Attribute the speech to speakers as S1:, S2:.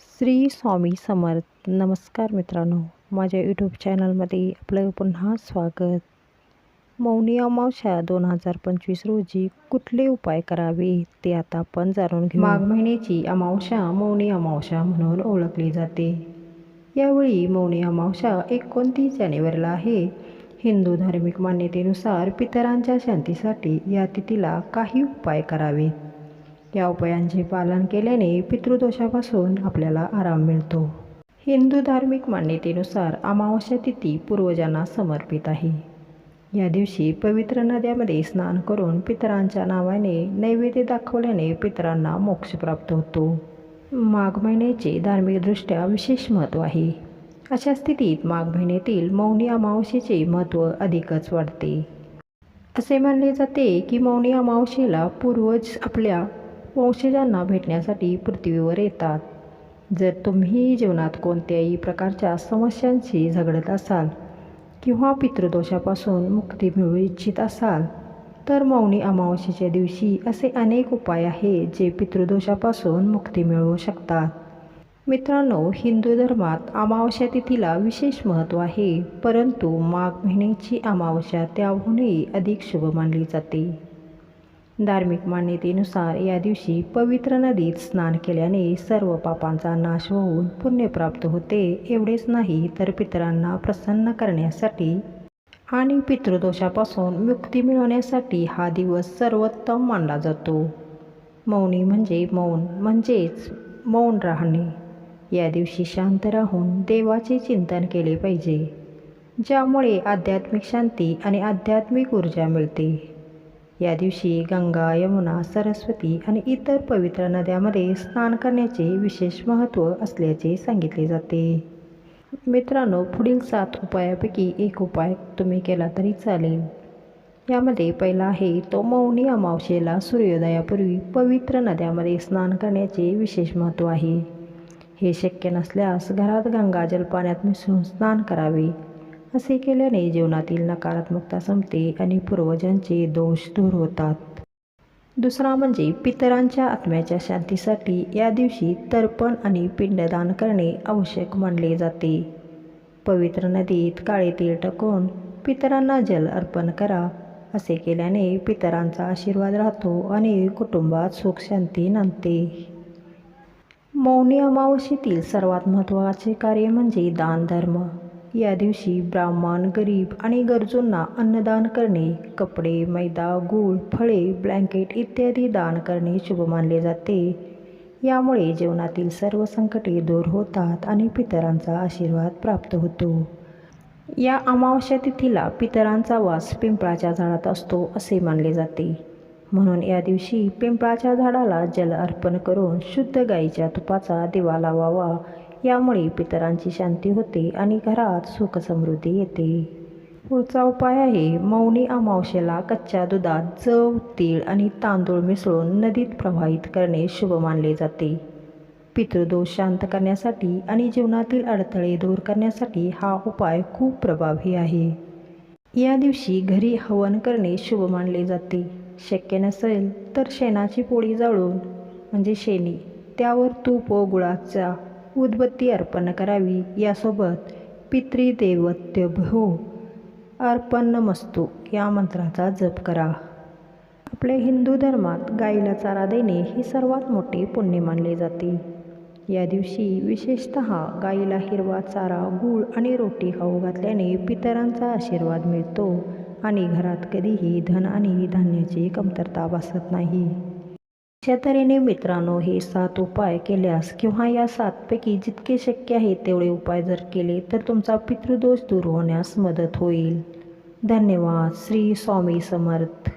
S1: श्री स्वामी समर्थ. नमस्कार मित्रांनो माझ्या यूट्यूब चॅनलमध्ये आपलं पुन्हा स्वागत. मौनी अमावस्या दोन हजार पंचवीस रोजी कुठले उपाय करावे ते आता आपण जाणून घेऊ. माघ महिन्याची अमावस्या मौनी अमावस्या म्हणून ओळखली जाते. यावेळी मौनी अमावस्या एकोणतीस जानेवारीला आहे. हिंदू धार्मिक मान्यतेनुसार पितरांच्या शांतीसाठी या तिथीला काही उपाय करावेत या उपायांचे पालन केल्याने पितृदोषापासून आपल्याला आराम मिळतो. हिंदू धार्मिक मान्यतेनुसार अमावस्या तिथी पूर्वजांना समर्पित आहे. या दिवशी पवित्र नद्यामध्ये स्नान करून पितरांच्या नावाने नैवेद्य दाखवल्याने पितरांना मोक्ष प्राप्त होतो. माघ महिन्याचे धार्मिकदृष्ट्या विशेष महत्त्व आहे. अशा स्थितीत माघ महिन्यातील मौनी अमावस्येचे महत्त्व अधिकच वाढते. असे मानले जाते की मौनी अमावस्येला पूर्वज आपल्या वंशजांना भेटण्यासाठी पृथ्वीवर येतात. जर तुम्ही जीवनात कोणत्याही प्रकारच्या समस्यांशी झगडत असाल किंवा पितृदोषापासून मुक्ती मिळू इच्छित असाल तर मौनी अमावस्येच्या दिवशी असे अनेक उपाय आहेत जे पितृदोषापासून मुक्ती मिळवू शकतात. मित्रांनो हिंदू धर्मात अमावस्या तिथीला विशेष महत्त्व आहे परंतु माघ महिन्याची अमावस्या त्याहूनही अधिक शुभ मानली जाते. धार्मिक मान्यतेनुसार या दिवशी पवित्र नदीत स्नान केल्याने सर्व पापांचा नाश होऊन पुण्य प्राप्त होते. एवढेच नाही तर पितरांना प्रसन्न करण्यासाठी आणि पितृदोषापासून मुक्ती मिळवण्यासाठी हा दिवस सर्वोत्तम मानला जातो. मौनी म्हणजे मौन म्हणजेच मौन राहणे. या दिवशी शांत राहून देवाचे चिंतन केले पाहिजे ज्यामुळे आध्यात्मिक शांती आणि आध्यात्मिक ऊर्जा मिळते. या दिवशी गंगा यमुना सरस्वती आणि इतर पवित्र नद्यामध्ये स्नान करण्याचे विशेष महत्त्व असल्याचे सांगितले जाते. मित्रांनो पुढील सात उपायापैकी एक उपाय तुम्ही केला तरी चालेल. यामध्ये पहिला आहे तो मौनी अमावशेला सूर्योदयापूर्वी पवित्र नद्यामध्ये स्नान करण्याचे विशेष महत्त्व आहे. हे शक्य नसल्यास घरात गंगाजल पाण्यात मिसळून स्नान करावे. असे केल्याने जीवनातील नकारात्मकता संपते आणि पूर्वजांचे दोष दूर होतात. दुसरा म्हणजे पितरांच्या आत्म्याच्या शांतीसाठी या दिवशी तर्पण आणि पिंडदान करणे आवश्यक मानले जाते. पवित्र नदीत काळे तीळ टाकून पितरांना जल अर्पण करा. असे केल्याने पितरांचा आशीर्वाद राहतो आणि कुटुंबात सुख शांती नांदते. मौनी अमावस्येतील सर्वात महत्त्वाचे कार्य म्हणजे दान धर्म. या दिवशी ब्राह्मण गरीब आणि गरजूंना अन्नदान करणे कपडे मैदा गूळ फळे ब्लँकेट इत्यादी दान करणे शुभ मानले जाते. यामुळे जीवनातील सर्व संकटे दूर होतात आणि पितरांचा आशीर्वाद प्राप्त होतो. या अमावस्या तिथीला पितरांचा वास पिंपळाच्या झाडात असतो असे मानले जाते. म्हणून या दिवशी पिंपळाच्या झाडाला जल अर्पण करून शुद्ध गाईच्या तुपाचा दिवा लावावा. यामुळे पितरांची शांती होते आणि घरात सुखसमृद्धी येते. पुढचा उपाय आहे मौनी अमावशेला कच्च्या दुधात जव तीळ आणि तांदूळ मिसळून नदीत प्रवाहित करणे शुभ मानले जाते. पितृदोष शांत करण्यासाठी आणि जीवनातील अडथळे दूर करण्यासाठी हा उपाय खूप प्रभावी आहे. या दिवशी घरी हवन करणे शुभ मानले जाते. शक्य नसेल तर शेणाची पोळी जाळून म्हणजे शेणी त्यावर तूप व गुळाचा उदबत्ती अर्पण करावी. यासोबत पितृदेवत्य अर्पण अर्पणमस्तू या मंत्राचा जप करा. आपल्या हिंदू धर्मात गाईला चारा देणे हे सर्वात मोठे पुण्य मानले जाते. या दिवशी विशेषत गाईला हिरवा चारा गूळ आणि रोटी खाऊ घातल्याने पितरांचा आशीर्वाद मिळतो आणि घरात कधीही धन आणि धान्याची कमतरता भासत नाही. अशा तऱ्हेने मित्रांनो हे सात उपाय केल्यास किंवा या सातपैकी जितके शक्य आहे तेवढे उपाय जर केले तर तुमचा पितृदोष दूर होण्यास मदत होईल. धन्यवाद. श्री स्वामी समर्थ.